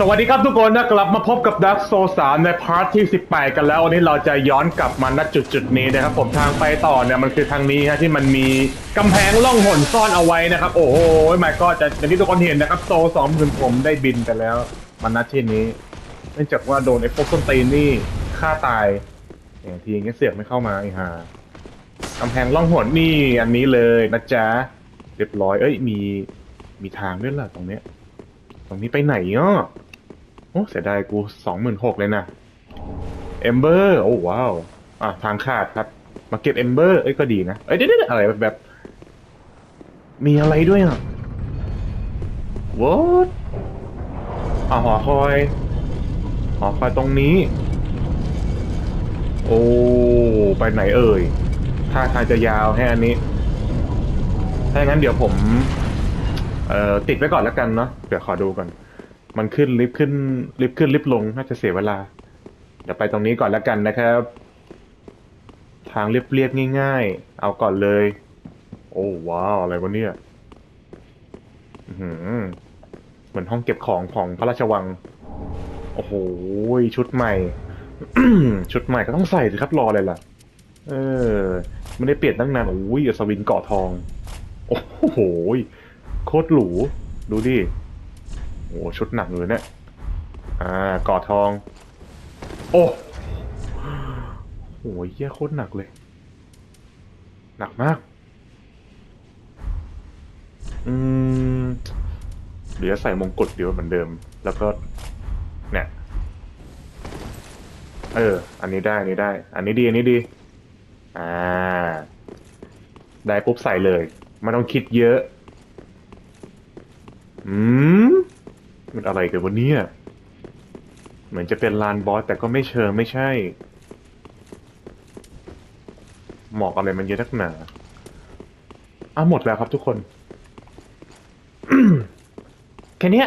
สวัสดีครับทุกคนนะกลับมาพบกับดักโซ3ในพาร์ทที่ 18 กันแล้ว วันนี้เราจะย้อนกลับมาณจุดจุดนี้นะครับ ผมทางไปต่อเนี่ยมันคือทางนี้ฮะที่มันมีกำแพงล่องหนซ่อนเอาไว้นะครับ โอ้โหไม่ก็จะอย่างที่ทุกคนเห็นนะครับโซสองคืนผมได้บินไปแล้ว มันณที่นี้เนื่องจากว่าโดนไอ้พวกส้นตีนนี่ฆ่าตายอย่างทีอย่างเงี้เสียกไม่เข้ามาไอ้ห่ากำแพงล่องหนนี่อันนี้เลยนะจ๊ะเรียบร้อยเอ้ยมีมีทางด้วยล่ะตรงเนี้ย ตรงนี้ไปไหนอะโอ้เสียดายกูสองหมื่นหกเลยนะเอมเบอร์โอ้ว้าวอะทางขาดครับ มาเก็บเอมเบอร์เอ้ยก็ดีนะเอ้ยเดี๋ยวๆอะไรแบบแบบ มีอะไรด้วยอะ what อะหอคอยหอคอยตรงนี้ โอ้ไปไหนเอ่ยท่าทางจะยาวแค่อันนี้ ถ้าอย่างนั้นเดี๋ยวผม เอ่อติดไว้ก่อนแล้วกันเนาะเดี๋ยวขอดูก่อน มันขึ้นลิฟต์ขึ้นลิฟต์ขึ้นลิฟต์ลงน่าจะเสียเวลา เดี๋ยวไปตรงนี้ก่อนแล้วกันนะครับ ทางเรียบๆง่าย ๆ เอาก่อนเลย โอ้ว้าวอะไรวะเนี่ยหือเหมือนห้องเก็บของของพระราชวัง โอ้โหชุดใหม่ ชุดใหม่ก็ต้องใส่สิครับรอเลยล่ะ เออไม่ได้เปลี่ยนตั้งนานโอ้ยอัศวินเกาะทอง โอ้โห โคตรหรู ดูดิ โอ้ชุดหนักเลยเนี่ย อ่ากอดทอง โอ้โหเยี่ยโคตรหนักเลย หนักมาก อืม เดี๋ยวใส่มงกุฎเดี๋ยวเหมือนเดิม แล้วก็เนี่ยเออ อันนี้ได้ อันนี้ได้ อันนี้ดี อันนี้ดี อ่า ได้ปุ๊บใส่เลย ไม่ต้องคิดเยอะ อืมมันอะไรกันวะเนี่ยเหมือนจะเป็นลานบอสแต่ก็ไม่เชิงไม่ใช่ หมอกอะไรมันเยอะนักหนาอะหมดแล้วครับทุกคน แค่นี้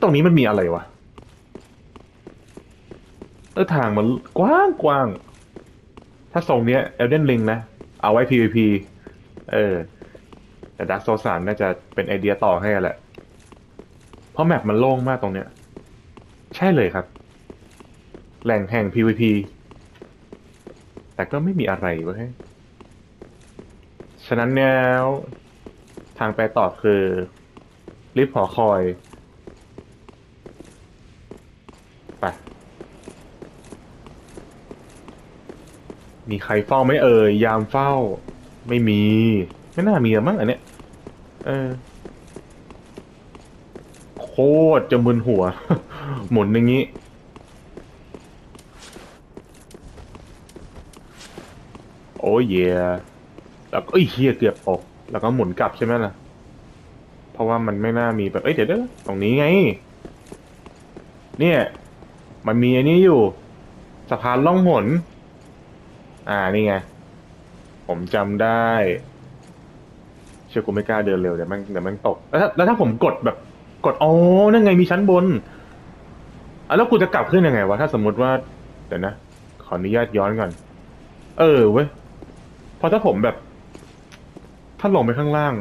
ตรงนี้มันมีอะไรวะ เออทางมันกว้างกว้าง ถ้าทรงเนี้ย Elden Ring นะ เอาไว้ PVP เออ แต่ดักโซสามน่าจะเป็นไอเดียต่อให้แหละ เพราะแมปมันโล่งมากตรงเนี้ย ใช่เลยครับ แหล่งแห่ง PVP แต่ก็ไม่มีอะไรเว้ยฉะนั้นแล้วทางไปต่อคือลิฟต์หอคอยไปมีใครเฝ้าไหมเอ่ยยามเฝ้า ไม่มี ไม่น่ามีอะมั้งอันเนี้ยเออ โคตรจะมึนหัว หมุนอย่างนี้โอ้ยเยแล้วก็เอ้ยเฮียเกือบตกแล้วก็หมุนกลับใช่ไหมล่ะ เพราะว่ามันไม่น่ามีแบบเอ้ยเดี๋ยวเดี๋ยวตรงนี้ไง เนี่ย มันมีอันนี้อยู่ สะพานล่องหน อ่านี่ไง ผมจำได้ เชื่อกูไม่กล้าเดินเร็วเดี๋ยวมันเดี๋ยวมันตก แล้วถ้าแล้วถ้าผมกดแบบ กดอ๋อนั่นไงมีชั้นบนอะแล้วกูจะกลับขึ้นยังไงวะถ้าสมมติว่าเดี๋ยวนะขออนุญาตย้อนก่อน เออเว้ยพราะถ้าผมแบบ ถ้าลงไปข้างล่าง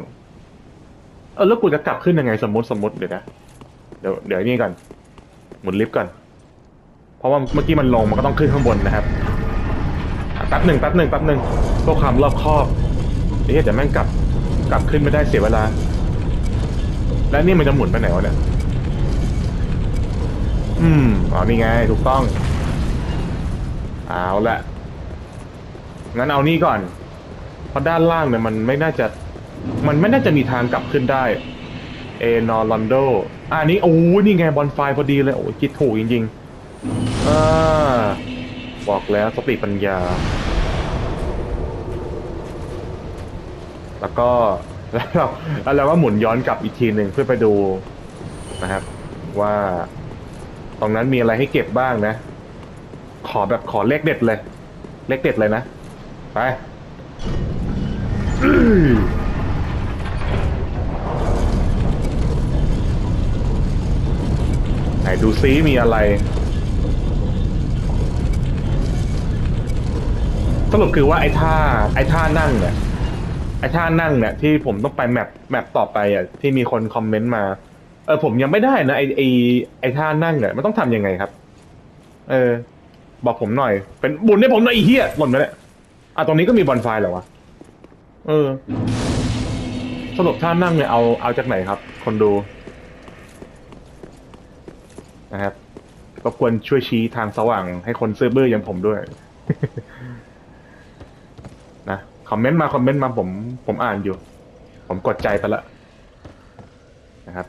เออแล้วกูจะกลับขึ้นยังไง สมมติสมมติเดี๋ยวนะเดี๋ยวเดี๋ยวนี่ก่อนหมุนลิฟต์ก่อนเพราะว่าเมื่อกี้มันลงมันก็ต้องขึ้นข้างบนนะครับอะแป๊บหนึ่งแป๊บหนึ่งแป๊บหนึ่งเพื่อความรอบคอบเอ๊ะแต่แม่งกลับกลับขึ้นไม่ได้เสียเวลา แล้วนี่มันจะหมุนไปไหนวะเนี่ย อืมอ๋อนี่ไง ถูกต้อง เอาละงั้นเอานี่ก่อน เพราะด้านล่างเนี่ยมันไม่น่าจะ มันไม่น่าจะมีทางกลับขึ้นได้ เอนอร์ลอนโดอ่านี่โอ้นี่ไงบอลไฟพอดีเลย โอ้ยคิดถูกจริงๆอ่าบอกแล้วสติปัญญา แล้วก็ แล้วเราแล้วเราก็หมุนย้อนกลับอีกทีหนึ่งเพื่อไปดูนะครับ ว่าตรงนั้นมีอะไรให้เก็บบ้างนะ ขอแบบขอเลขเด็ดเลย เลขเด็ดเลยนะ ไปไหนดูซิมีอะไร สรุปคือว่าไอ้ท่าไอ้ท่านั่งเนี่ย ไอ้ท่านั่งเนี่ยที่ผมต้องไปแมปแมปต่อไปอะที่มีคนคอมเมนต์มา เออผมยังไม่ได้นะไอไอไอท่านั่งเนี่ยมันต้องทำยังไงครับ เออ บอกผมหน่อย เป็นบุญให้ผมหน่อยไอเหี้ยหล่นไปแล้วอะตรงนี้ก็มีบอลไฟเหรอวะเออสรุปท่านั่งเนี่ยเอาเอาจากไหนครับ คนดูนะครับรบกวนช่วยชี้ทางสว่างให้คนซื้อเบอร์อย่างผมด้วย นะ คอมเมนต์มาคอมเมนต์มาผมผมอ่านอยู่ ผมกดใจไปละนะครับ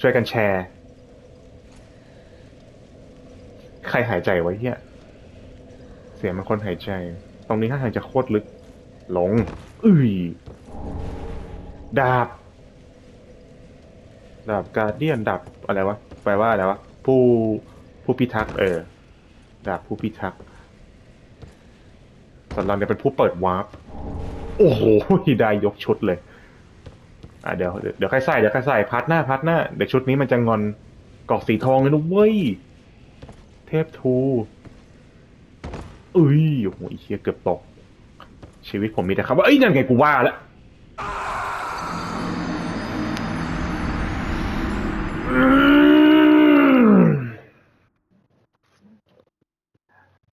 ช่วยกันแชร์ ใครหายใจไว้เฮียเสียงมันคนหายใจ ตรงนี้ถ้าทางจะโคตรลึก หลงอุ้ยดาบ ดาบการเดียนดาบอะไรวะแปลว่าอะไรวะผู้ผู้พิทักษ์เออดาบผู้พิทักษ์ ส่วนเราเนี่ยเป็นผู้เปิดวาร์ปโอ้โหได้ยกชุดเลย อะเดี๋ยวเดี๋ยวเดี๋ยวค่อยใส่เดี๋ยวค่อยใส่พัดหน้าพัดหน้าเดี๋ยวชุดนี้มันจะงอนกอกสีทองเลยนะเว้ย เทพทูเอ้ยโอ้โหไอ้เฮียเกือบตก ชีวิตผมมีแต่คำว่าเอ้ยนั่นไงกูว่าแล้ว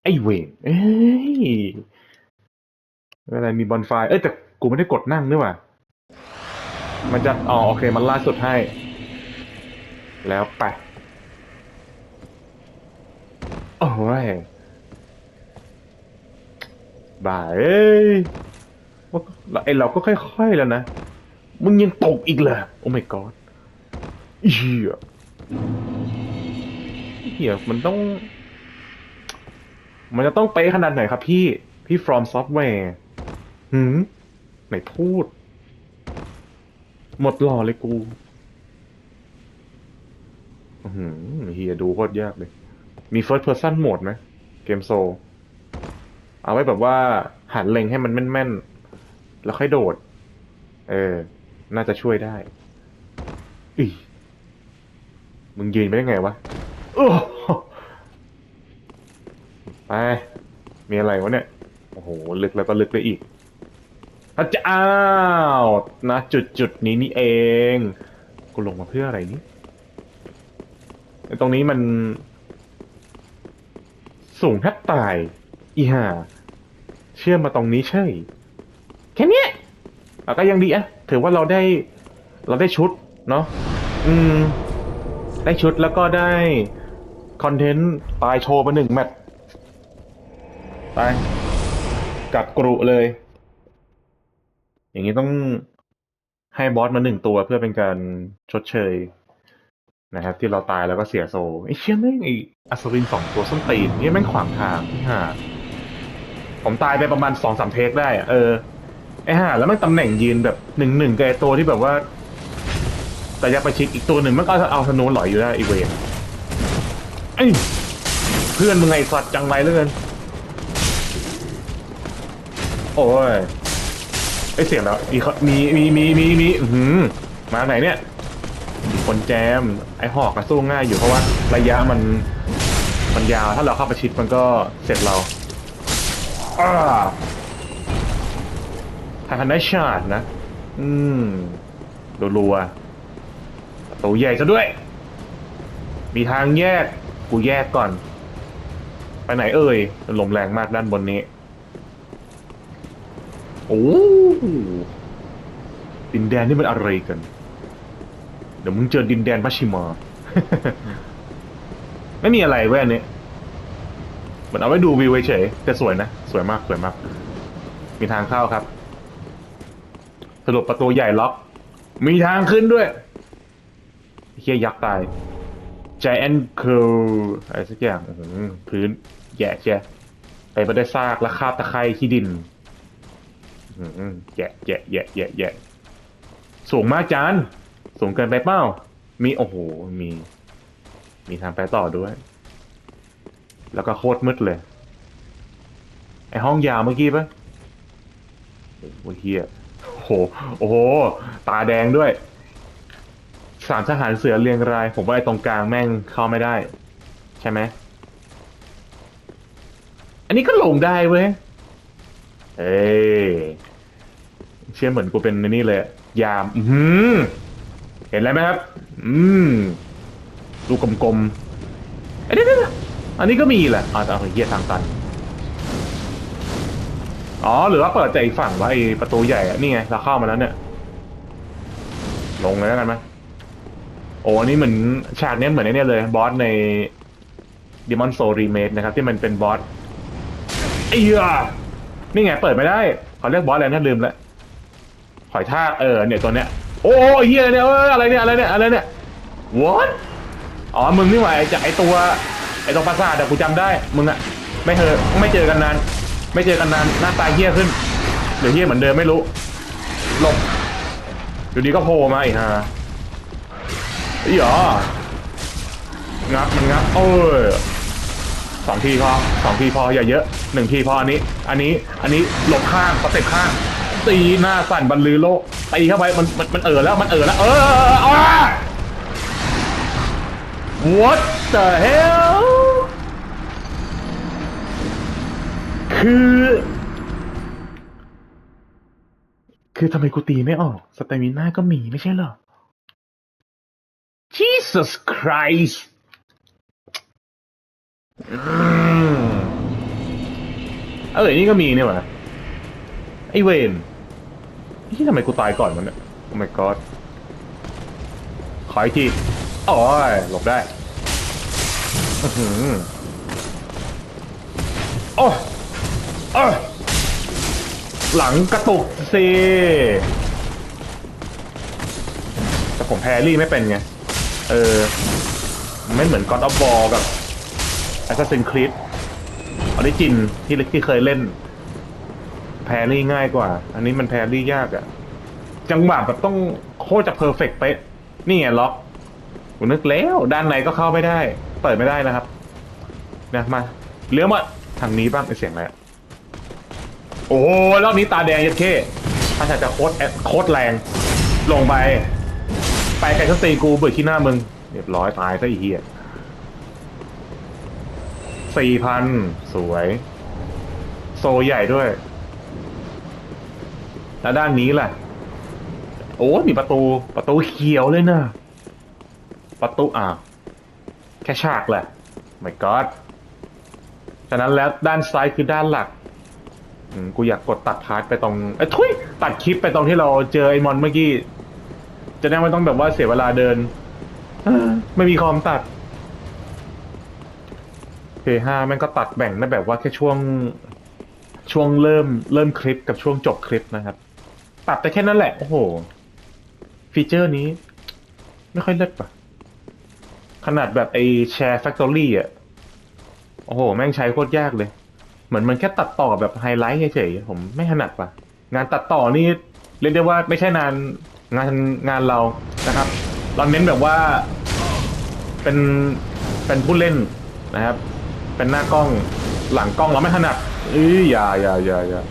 ไอ้เวรเอ้ย อะไรมีบอลไฟเอ้ยแต่กูไม่ได้กดนั่งด้วยว่ะมันจะอ๋อโอเค มันล่าสุดให้ แล้วไปโอ้ยบ่าเอ้ยว่าไอเราก็ค่อยๆแล้วนะ มึงยังตกอีกเหรอโอ้ my god เฮียเฮียมันต้อง มันจะต้องเป๊ะขนาดไหนครับพี่ พี่ from software หืมไหนพูด หมดหล่อเลยกูหืเฮียดูโคตรยากเลย มี first person mode ไหมเกมโซ เอาไว้แบบว่าหันเล็งให้มันแม่นๆ แล้วค่อยโดด เออ น่าจะช่วยได้อีมึงยืนไปได้ไงวะไป มีอะไรวะเนี่ย โอ้โห ลึกแล้วก็ลึกไปอีก พระเจ้านะจุดจุดๆนี้นี่เองกูลงมาเพื่ออะไรนี่ตรงนี้มัน สูงแทบตาย อีห่า เชื่อมมาตรงนี้ใช่ แค่นี้ก็ยังดีอะถือว่าเราได้ เราได้ชุด เนาะอืม ได้ชุดแล้วก็ได้ คอนเทนต์ ตายโชว์ไปหนึ่งแมตช์ไปกัดกรุเลย อย่างนี้ต้องให้บอสมาหนึ่งตัวเพื่อเป็นการชดเชยนะครับ ที่เราตายแล้วก็เสียโซไอ้เชี่ยแม่งไอ้อัศวินสองตัวส้นตีนนี่แม่งขวางทางที่ห่าผมตายไปประมาณสองสามเทคได้เออไอ้ห่าแล้วมันตำแหน่งยืนแบบหนึ่งหนึ่งกับไอ้ตัวที่แบบว่า แต่ยักไปชิดอีกตัวหนึ่งมันก็เอาธนูหลอยอยู่ได้อีเวนไอ้เพื่อนมึงไงสัตว์จังไรเหลือเกินโอ้ย ไอเสียงแล้วมีเขามีมีมีมีมีอื้อหือมาไหนเนี่ยมีคนแจม ไอหอกก็สู้ง่ายอยู่เพราะว่าระยะมันมันยาวถ้าเราเข้าไปชิดมันก็เสร็จเราอ้าทางได้ชาร์ดนะ อืมรัวๆประตูใหญ่ซะด้วย มีทางแยก กูแยกก่อน ไปไหนเอ่ยลมแรงมากด้านบนนี้ โอ้ ดินแดนนี่มันอะไรกัน เดี๋ยวมึงเจอดินแดนมัชชิมา ไม่มีอะไรเว้ยอันนี้เหมือนเอาไว้ดูวิวเฉยๆแต่สวยนะ สวยมากสวยมาก มีทางเข้าครับสรุปประตูใหญ่ล็อก มีทางขึ้นด้วยเฮียยักษ์ตาย Giant Curl อะไรสักอย่างอื้อหือพื้นแย่แย่ไปไม่ได้ซากและคราบตะไคร่ที่ดิน อื้อหือแย่แย่แย่แย่แย่สูงมากจานสูงเกินไปเปล่า มีโอ้โห มี มีทางไปต่อด้วย แล้วก็โคตรมืดเลย ไอห้องยาวเมื่อกี้ปะโอ้โหเฮียโอ้โห โอ้โห ตาแดงด้วย สามทหารเสือเรียงราย ผมว่าไอตรงกลางแม่งเข้าไม่ได้ ใช่ไหม อันนี้ก็ลงได้เว้ย เอ้ยเชื่อเหมือนกูเป็นนี่เลย ยาม อือหือเห็นอะไรไหมครับ อืมดูกลมๆเดี๋ยวอันนี้ก็มีแหละอ่าแต่เอาเหี้ยทางตัน อ๋อ หรือว่าเปิดจากอีกฝั่งว่าไอประตูใหญ่อะนี่ไง เราเข้ามาแล้วเนี่ย ลงเลยแล้วกันไหมโอ้อันนี้เหมือนฉากนี้เหมือนไอเนี่ยเลย บอสใน Demon Soul Remake นะครับ ที่มันเป็นบอสไอ้เหี้ย นี่ไงเปิดไม่ได้เขาเรียกบอสอะไรนะลืมแล้วหอยทากเออเนี่ยตัวเนี้ยโอ้ไอ้เหี้ยเนี่ยเอ้ยอะไรเนี่ยอะไรเนี่ยอะไรเนี่ย what อ๋อมึงนี่หว่าไอ้จากไอ้ตัวไอ้ตรงปราสาทอะกูจำได้มึงอะไม่เจอไม่เจอกันนาน ไม่เจอกันนานหน้าตาเหี้ยขึ้นหรือเหี้ยเหมือนเดิมไม่รู้หลบอยู่ดีก็โผล่มาอีกฮะไอ้หรองับมันงับโอ้ย สองทีพอสองทีพออย่าเยอะหนึ่งทีพออันนี้ อันนี้อันนี้หลบข้างสเต็ปข้าง ตีหน้าสั่นบรรลือโลกตีเข้าไปมันมันมันเออแล้วมันเออแล้ว เออเออ What the hell คือ คือทำไมกูตีไม่ออกสเตมิน่าก็มีไม่ใช่เหรอ Jesus Christ เออนี่ก็มีเนี่ยหวะไอเวนที่ทำไมกูตายก่อนมันเนี่ย Oh my god ขออีกทีโอ้ยหลบได้อื้อหือโอ้โอ้หลังกระตุกสิแต่ผมแพรรี่ไม่เป็นไง เออ ไม่เหมือน God of War กับ Assassin's Creed ออริจินที่ที่เคยเล่น แพรรี่ง่ายกว่า อันนี้มันแพรรี่ยากอะจังหวะแบบต้องโคตรจะเพอร์เฟกต์เป๊ะนี่ไงล็อกกูนึกแล้วด้านในก็เข้าไม่ได้ เปิดไม่ได้นะครับ นะมาเลี้ยวมาทางนี้บ้างไอเสียงอะไรโอ้โหรอบนี้ตาแดงยัดเข้ถ้าจะจะโคตรแอดโคตรแรง ลงไป ไปไกลสตีกูเบิดที่หน้ามึงเรียบร้อยตายซะอีเหี้ย สี่พันสวย โซใหญ่ด้วย แล้วด้านนี้แหละ โอ้มีประตู ประตูเขียวเลยนะประตูอ่าแค่ฉากแหละ my god ฉะนั้นแล้วด้านซ้ายคือด้านหลักกูอยากกดตัดพาร์ทไปตรงเอ้ทุยตัดคลิปไปตรงที่เราเจอไอ้มอนเมื่อกี้ จะได้ไม่ต้องแบบว่าเสียเวลาเดิน ไม่มีคอมตัด P5 แม่งก็ตัดแบ่งได้แบบว่าแค่ช่วงช่วงเริ่มเริ่มคลิปกับช่วงจบคลิปนะครับ ตัดแต่แค่นั้นแหละ โอ้โห ฟีเจอร์นี้ ไม่ค่อยเลิศปะขนาดแบบไอแชร์แฟคทอรี่อะ โอ้โห แม่งใช้โคตรยากเลย เหมือนมันแค่ตัดต่อแบบไฮไลท์เฉยๆผมไม่ถนัดปะงานตัดต่อนี่เรียกได้ว่าไม่ใช่นานงานงานเรานะครับ เราเน้นแบบว่าเป็นเป็นผู้เล่นนะครับ เป็นหน้ากล้องหลังกล้องเราไม่ถนัดเอ้ยอย่าอย่าอย่าอย่า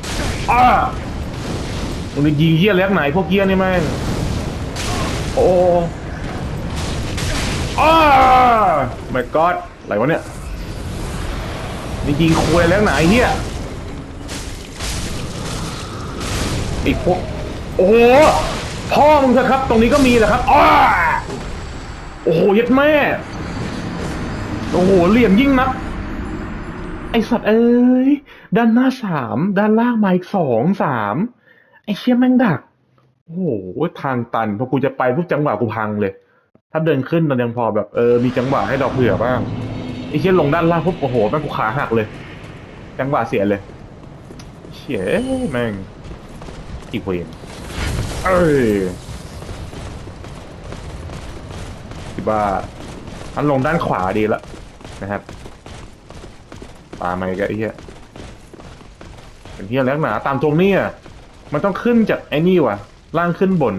อ้ามึงจะยิงเยี่ยเล็กไหนพวกเยี่ยนี่แม่งโอ้อ้าไม่กอดอะไรวะเนี่ยนี่ยิงคุยแล้วไหนเฮียไอ้พวกโอ้โหพ่อมึงเถอะครับ ตรงนี้ก็มีแหละครับอ้าโอ้โหยัดแม่ โอ้โหเหลี่ยมยิ่งนัก ไอสัตว์เอ้ยด้านหน้าสามด้านล่างมาอีกสองสามไอเชี่ยแม่งดักโอ้โหทางตันพอกูจะไปปุ๊บจังหวะกูพังเลย ถ้าเดินขึ้นมันยังพอแบบเออมีจังหวะให้เราเผื่อบ้างไอเชี่ยลงด้านล่างปุ๊บโอ้โหแม่งกูขาหักเลย จังหวะเสียเลยเชี่ยแม่งอีกเวนเอ้ยคิดว่าอันลงด้านขวาดีละนะครับ ตามมาอีกแล้วไอ้เหี้ยเป็นเหี้ยแล้วหนาตามตรงนี้อะมันต้องขึ้นจากไอ้นี่ว่ะ ล่างขึ้นบน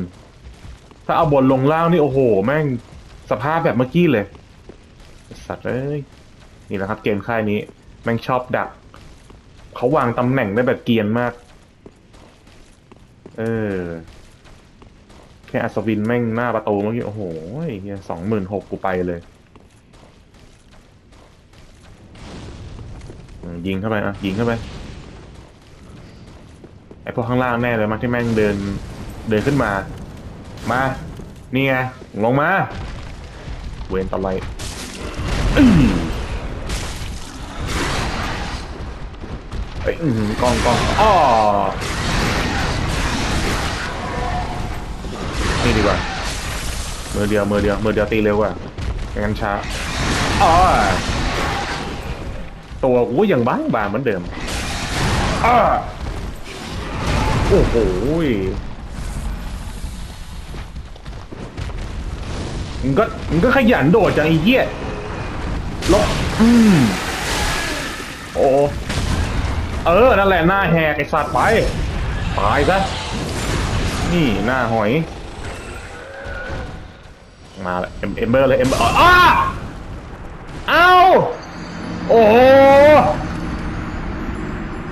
ถ้าเอาบนลงล่างนี่โอ้โห แม่งสภาพแบบเมื่อกี้เลยสัตว์เอ้ยนี่แหละครับเกมค่ายนี้ แม่งชอบดัก เขาวางตำแหน่งได้แบบเกียนมาก เออ แค่อัศวินแม่งหน้าประตูเมื่อกี้ โอ้โหเฮียสองหมื่นหกกูไปเลย ยิงเข้าไปอะยิงเข้าไปไอพวกข้างล่างแน่เลยมั้งที่แม่งเดินเดินขึ้นมา มานี่ไงลงมา เวนตะไลเอ้ยอื้อหือกล้องกล้องอ้อนี่ดีกว่ามือเดียวมือเดียวมือเดียวตีเร็วกว่าไม่งั้นช้าอ้อ ตัวกูยังบ้างบางเหมือนเดิมอ้าโอ้โหมึงก็มึงก็ขยันโดดจังไอ้เหี้ยลบอืมโอ้เออ นั่นแหละหน้าแหกไอ้สัตว์ไป ตายซะ นี่หน้าหอย มาแล้วเอ็มเอเบอร์เลยเอ็มเบอร์อ้าเอา โอ้โห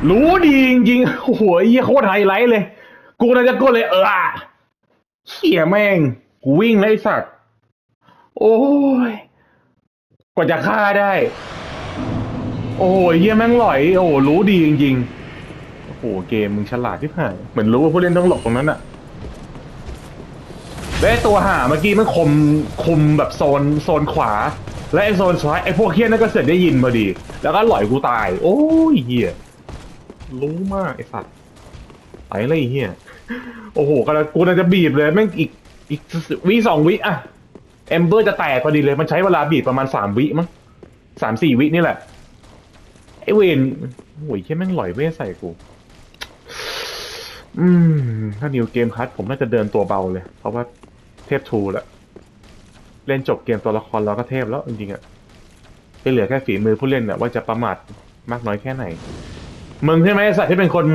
รู้ดีจริงๆโอ้โหไอ้เหี้ยโคตรไฮไลท์เลย กูน่าจะกดเลยเออเขี่ยแม่ง กูวิ่งเลยไอ้สัตว์ โอ้ย กว่าจะฆ่าได้ โอ้ยเหี้ยแม่งหลอย โอ้โหรู้ดีจริงๆ โอ้โหเกมมึงฉลาดที่ผ่านเหมือนรู้ว่าผู้เล่นต้องหลบตรงนั้นอะและไอ้ตัวหาเมื่อกี้มันคมคมแบบโซนโซนขวา และไอโซนซ้ายไอพวกเฮี้ยนั่นก็เสร็จได้ยินพอดี แล้วก็หล่อยกูตาย โอ้ยเฮียรู้มากไอสัตว์ไปเลยไอ้เฮียโอ้โหกำลังกูน่าจะบีบเลยแม่งอีกอีกวิสองวิอะเอมเบอร์จะแตกพอดีเลยมันใช้เวลาบีบประมาณสามวิมั้งสามสี่วินี่แหละไอเวนโอ้ยเฮี้ยแม่งหล่อยเวทใส่กู อืม ถ้านิวเกมคัทผมน่าจะเดินตัวเบาเลย เพราะว่าเทพทูแล้ว เล่นจบเกมตัวละครเราก็เทพแล้วจริงๆอะที่เหลือแค่ฝีมือผู้เล่นอะว่าจะประมาทมากน้อยแค่ไหน มึงใช่ไหมสัตว์ที่เป็นคน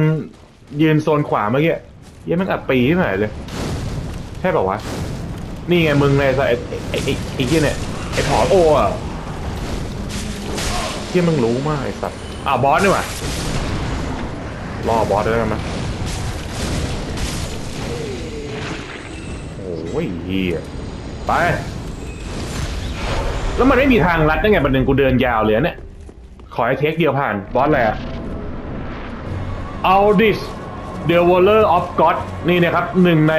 ยืนโซนขวาเมื่อกี้เหี้ยังมันอับปีที่ไหนเลย ใช่ป่าวะ นี่ไงมึงเลยสัตว์ไอ้ไอ้ไอ้เหี้ยเนี่ยไอ้ผอโออะเหี้ยมึงรู้มากไอ้สัตว์อ่าวบอสนี่หว่ารอบอสได้ไหมโอ้ยเฮียไป แล้วมันไม่มีทางลัดได้ไงประเด็นกูเดินยาวเลยเนี่ย ขอให้เทคเดียวผ่าน บอสอะไรอะ Aldis The Waller of God นี่นะครับหนึ่งใน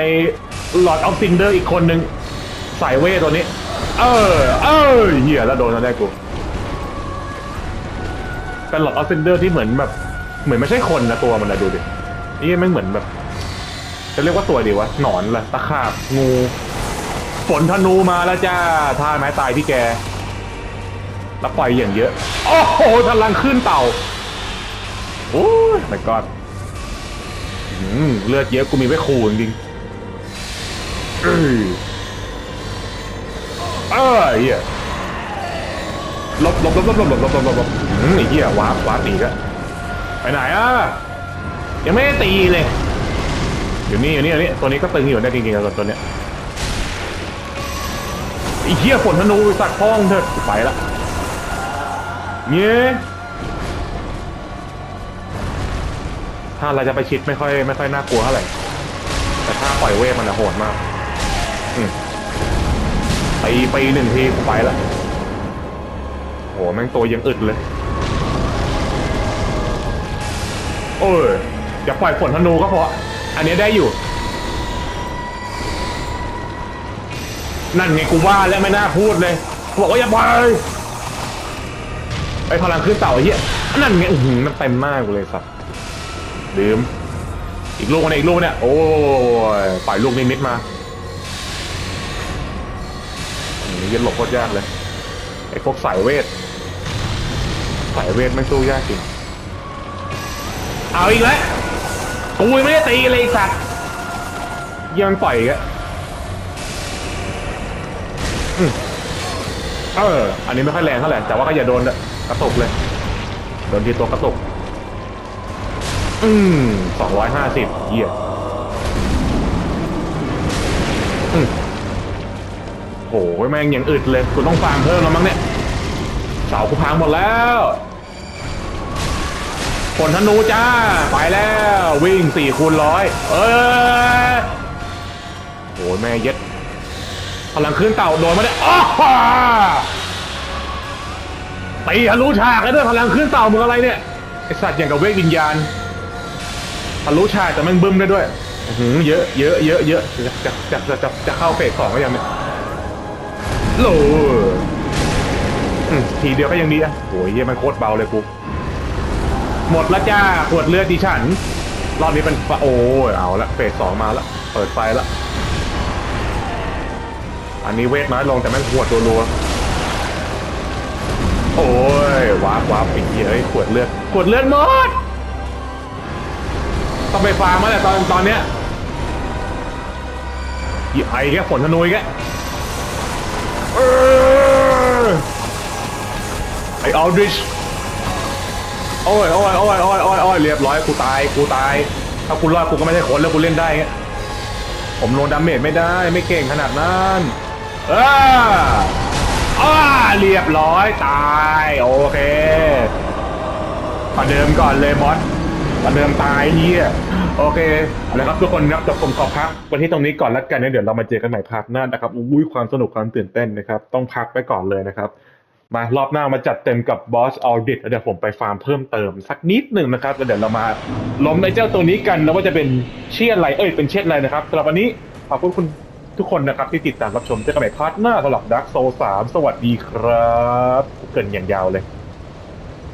Lord of Cinder อีกคนหนึ่งสายเวทตัวนี้ เออ เออเฮียแล้วโดนแล้วได้กู เป็น Lord of Cinder ที่เหมือนแบบ เหมือนไม่ใช่คนนะตัวมันนะดูดินี่ไม่งเหมือนแบบ จะเรียกว่าตัวดีวะ หนอนละตะขาบงูฝนธนูมาแล้วจ้าท่าไม้ตายพี่แก แล้วปล่อยอย่างเยอะ โอ้โหพลังขึ้นเต่าโอ้ยไม่กอดเลือดเยอะกูมีไว้ขู่จริงเอ้ยเอ้ยเหี้ยหลบหลบหลบหลบหลบหลบหลบหลบหลบอืมไอ้เหี้ยวาร์ปวาร์ปตีก็ไปไหนอะยังไม่ได้ตีเลยอยู่นี่อยู่นี่อยู่นี่ตัวนี้ก็ตึงอยู่ได้จริงๆกับตัวเนี้ยไอ้เหี้ยฝนธนูสัตว์พ้องเถอะไปละ เงี้ยถ้าเราจะไปชิดไม่ค่อยไม่ค่อยน่ากลัวเท่าไหร่ แต่ถ้าปล่อยเวทมันอะโหดมากอืมตีไปหนึ่งทีกูไปละโหแม่งตัวยังอึดเลย โอ้ยอย่าปล่อยฝนธนูก็พอ อันนี้ได้อยู่ นั่นไงกูว่าแล้วไม่น่าพูดเลย บอกว่าอย่าปล่อย ไอ้พลังขึ้นเต่าไอ้เหี้ยนั่นไงอื้อหือมันเต็มหน้ากูเลยสัตว์ลืม อีกลูกเนี่ยอีกลูกเนี่ย โอ้ยปล่อยลูกนิมิตมาอืมยันหลบโคตรยากเลย ไอ้พวกสายเวท สายเวทไม่สู้ยากจริง เอาอีกแล้วกูยังไม่ได้ตีเลยไอ้สัตว์ยังปล่อยอีกอะอืมเออ อันนี้ไม่ค่อยแรงเท่าไหร่แต่ว่าก็อย่าโดน กระตุกเลยโดนทีตัวกระตุกอืมสองร้อยห้าสิบเยี่ยอืมโหแม่งยังอึดเลยกูต้องฟาร์มเพิ่มแล้วมั้งเนี่ยเสากูพังหมดแล้วฝนธนูจ้า ไปแล้ว วิ่งสี่คูณร้อยเอ้ยโอ้ยแม่เย็ดพลังขึ้นเต่าโดนมาได้อ้า ตีทะลุฉากเลยด้วยพลังขึ้นเต่ามึงอะไรเนี่ยไอสัตว์อย่างกับเวทวิญญาณทะลุฉากแต่ม่งบึ้มได้ด้วยอื้อหือเยอะเยอะเยอะเยอะจะจะจะจะจะเข้าเฟสสองก็ยังเนี่ยโหลอืมทีเดียวก็ยังดีอะโอ้ยเหี้ยมันโคตรเบาเลยกูหมดละจ้าขวดเลือดดิฉัน รอบนี้เป็นโอ้ยเอาละเฟสสองมาละเปิดไฟละอันนี้เวทน้อยลงแต่แม่งขวดรัวๆ โอ้ยวาร์ปวาร์ปไอ้เหี้ยเอ้ยขวดเลือดขวดเลือดหมดต้องไปฟาร์มแล้วแหละตอนตอนเนี้ยหยิบไอ้แค่ฝนธนุยแกเออไอ้ออลดริชโอ้ยโอ้ยโอ้ยโอ้ยโอ้ยโอ้ยเรียบร้อยกูตายกูตายถ้ากูรอดกูก็ไม่ใช่คนแล้วกูเล่นได้เงี้ยผมโดนดาเมจไม่ได้ไม่เก่งขนาดนั้นเออ อ้าเรียบร้อยตายโอเคประเดิมก่อนเลยมอสประเดิมตายเฮียโอเคเอาละครับทุกคนครับจบผมขอพักไว้ที่ตรงนี้ก่อนแล้วกันนะเดี๋ยวเรามาเจอกันใหม่พาร์ทหน้านะครับอุ้ยความสนุกความตื่นเต้นนะครับ ต้องพักไปก่อนเลยนะครับ มารอบหน้ามาจัดเต็มกับบอสออดิตเดี๋ยวผมไปฟาร์มเพิ่มเติมสักนิดหนึ่งนะครับแล้วเดี๋ยวเรามาล้มไอเจ้าตัวนี้กันแล้วว่าจะเป็นเชี่ยอะไรเอ้ยเป็นเชียอะไรนะครับสำหรับวันนี้ขอบคุณคุณ ทุกคนนะครับที่ติดตามรับชมเจอกันใหม่พาร์ทหน้าสำหรับดักโซสามสวัสดีครับ เกินอย่างยาวเลย